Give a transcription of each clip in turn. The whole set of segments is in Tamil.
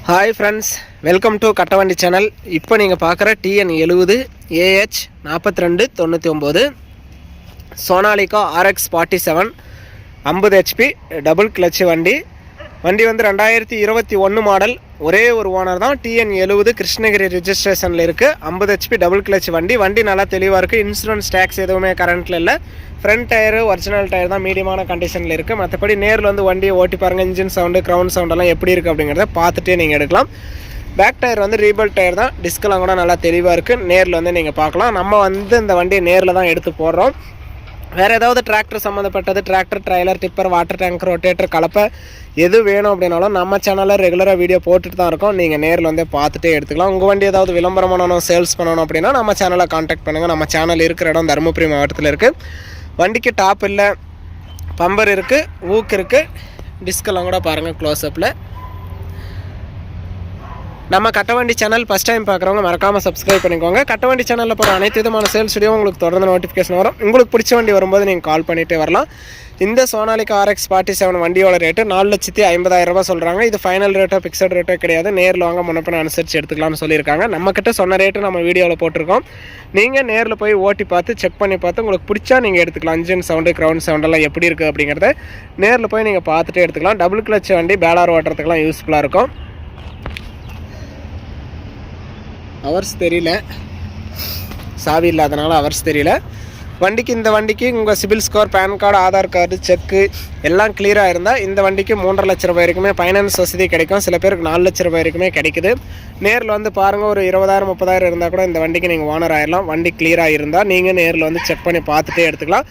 Hi friends welcome to Kattavandi channel இப்போ நீங்கள் பார்க்குற டிஎன் எழுபது ஏஹெச் நாற்பத்தி ரெண்டு தொண்ணூற்றி ஒம்பது சோனாலிகா ஆர்எக்ஸ் ஃபார்ட்டி செவன் ஐம்பது ஹெச்பி டபுள் கிளச்சு வண்டி வண்டி வந்து ரெண்டாயிரத்தி இருபத்தி ஒன்று மாடல் ஒரே ஒரு ஓனர் தான். டிஎன் எழுபது கிருஷ்ணகிரி ரிஜிஸ்ட்ரேஷனில் இருக்குது ஐம்பது ஹெச்பி டபுள் கிளச் வண்டி. வண்டி நல்லா தெளிவாக இருக்குது இன்சூரன்ஸ் டேக்ஸ் எதுவுமே கரண்ட்டில் இல்லை. ஃப்ரண்ட் டயரு ஒரிஜினல் டயர் தான் மீடியமான கண்டிஷனில் இருக்குது மற்றபடி நேரில் வந்து வண்டியை ஓட்டி பாருங்கள் இன்ஜின் சவுண்டு க்ரௌண்ட் சவுண்டெல்லாம் எப்படி இருக்குது அப்படிங்கிறத பார்த்துட்டே நீங்கள் எடுக்கலாம். பேக் டயர் வந்து ரீபல் டயர் தான். டிஸ்கெல்லாம் கூட நல்லா தெளிவாக இருக்குது நேரில் வந்து நீங்கள் பார்க்கலாம். நம்ம வந்து இந்த வண்டியை நேரில் தான் எடுத்து போடுறோம். வேறு ஏதாவது டிராக்டர் சம்மந்தப்பட்டது tractor trailer tipper water tank rotator கலப்பை எது வேணும் அப்படின்னாலும் நம்ம சேனலில் ரெகுலராக வீடியோ போட்டுட்டு தான் இருக்கோம். நீங்கள் நேரில் வந்து பார்த்துட்டே எடுத்துக்கலாம். உங்கள் வண்டி ஏதாவது விளம்பரம் பண்ணணும் சேல்ஸ் பண்ணணும் அப்படின்னா நம்ம சேனலை காண்டாக்ட் பண்ணுங்கள் நம்ம சேனல் இருக்கிற இடம் தருமபுரி மாவட்டத்தில் இருக்குது வண்டிக்கு டாப் இல்லை பம்பர் இருக்குது ஊக்கு இருக்குது டிஸ்கெல்லாம் கூட பாருங்கள் க்ளோஸ்அப்பில் நம்ம கட்டவண்டி சேனல் ஃபஸ்ட் டைம் பார்க்குறவங்க மறக்காமல் சப்ஸ்கிரைப் பண்ணிக்கோங்க. கட்டவண்டி சேனலில் போகிற அனைத்து விதமான சேல்ஸ் வீடியோ உங்களுக்கு தொடர்ந்து நோட்டிஃபிகேஷன் வரும். உங்களுக்கு பிடிச்ச வண்டி வரும்போது நீங்கள் கால் பண்ணிகிட்டே வரலாம். இந்த சோனாலிக் ஆர்எக்ஸ் ஃபார்ட்டி செவன் வண்டியோட ரேட்டு நாலு லட்சத்தி ஐம்பதாயிரம் ரூபா சொல்கிறாங்க இது ஃபைனல் ரேட்டோ ஃபிக்ஸட் ரேட்டோ கிடையாது. நேரில் வாங்க முன்னப்பின அனுசரித்து எடுத்துக்கலாம்னு சொல்லியிருக்காங்க. நம்மக்கிட்ட சொன்ன ரேட்டு நம்ம வீடியோவில் போட்டிருக்கோம். நீங்கள் நேரில் போய் ஓட்டி பார்த்து செக் பண்ணி பார்த்து உங்களுக்கு பிடிச்சா நீங்கள் எடுத்துக்கலாம். இன்ஜின் சவுண்டு க்ரௌண்ட் சவுண்டெல்லாம் எப்படி இருக்குது அப்படிங்கிறத நேரில் போய் நீங்கள் பார்த்துட்டு எடுத்துக்கலாம். டபுள் கிளச் வண்டி பேலார் ஓட்டுறதுக்கெல்லாம் யூஸ்ஃபுல்லாக இருக்கும். அவர்ஸ் தெரியல. சாவி இல்லாதனால அவர்ஸ் தெரியல. வண்டிக்கு இந்த வண்டிக்கு உங்கள் CIBIL score PAN card Aadhaar card cheque எல்லாம் கிளியராக இருந்தால் இந்த வண்டிக்கு மூன்றரை லட்ச ரூபாய் வரைக்குமே ஃபைனான்ஸ் வசதி கிடைக்கும். சில பேருக்கு நாலு லட்ச ரூபாய் வரைக்குமே கிடைக்குது. நேரில் வந்து பாருங்கள் ஒரு இருபதாயிரம் முப்பதாயிரம் இருந்தால் கூட இந்த வண்டிக்கு நீங்கள் ஓனர் ஆயிடலாம் வண்டி கிளியராக இருந்தால் நீங்கள் நேரில் வந்து செக் பண்ணி பார்த்துட்டே எடுத்துக்கலாம்.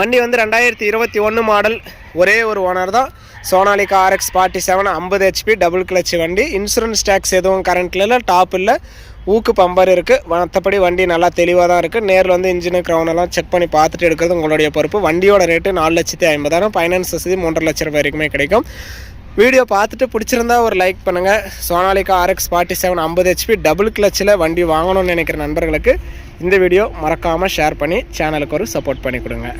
வண்டி வந்து ரெண்டாயிரத்தி இருபத்தி ஒன்று மாடல் ஒரே ஒரு ஓனர் தான். சோனாலிகா ஆர்எக்ஸ் ஃபார்ட்டி செவன் ஐம்பது ஹெச்பி டபுள் கிளச் வண்டி. இன்சூரன்ஸ் டேக்ஸ் எதுவும் கரண்ட்டில் இல்லை டாப் இல்லை. ஊக்கு பம்பர் இருக்குது மற்றபடி வண்டி நல்லா தெளிவாக தான் இருக்குது நேரில் வந்து இன்ஜினு க்ரௌன் எல்லாம் செக் பண்ணி பார்த்துட்டு எடுக்கிறது உங்களுடைய பொறுப்பு. வண்டியோட ரேட்டு நாலு லட்சத்தி ஐம்பதாயிரம். ஃபைனான்ஸ் வசதி மூன்றரை லட்ச ரூபாய் வரைக்குமே கிடைக்கும். வீடியோ பார்த்துட்டு பிடிச்சிருந்தா ஒரு லைக் பண்ணுங்கள் சோனாலிகா ஆர்எக்ஸ் ஃபார்ட்டி செவன் ஐம்பது ஹெச்பி டபுள் கிளச்சில் வண்டி வாங்கணும்னு நினைக்கிற நண்பர்களுக்கு இந்த வீடியோ மறக்காமல் ஷேர் பண்ணி சேனலுக்கு ஒரு சப்போர்ட் பண்ணி கொடுங்க.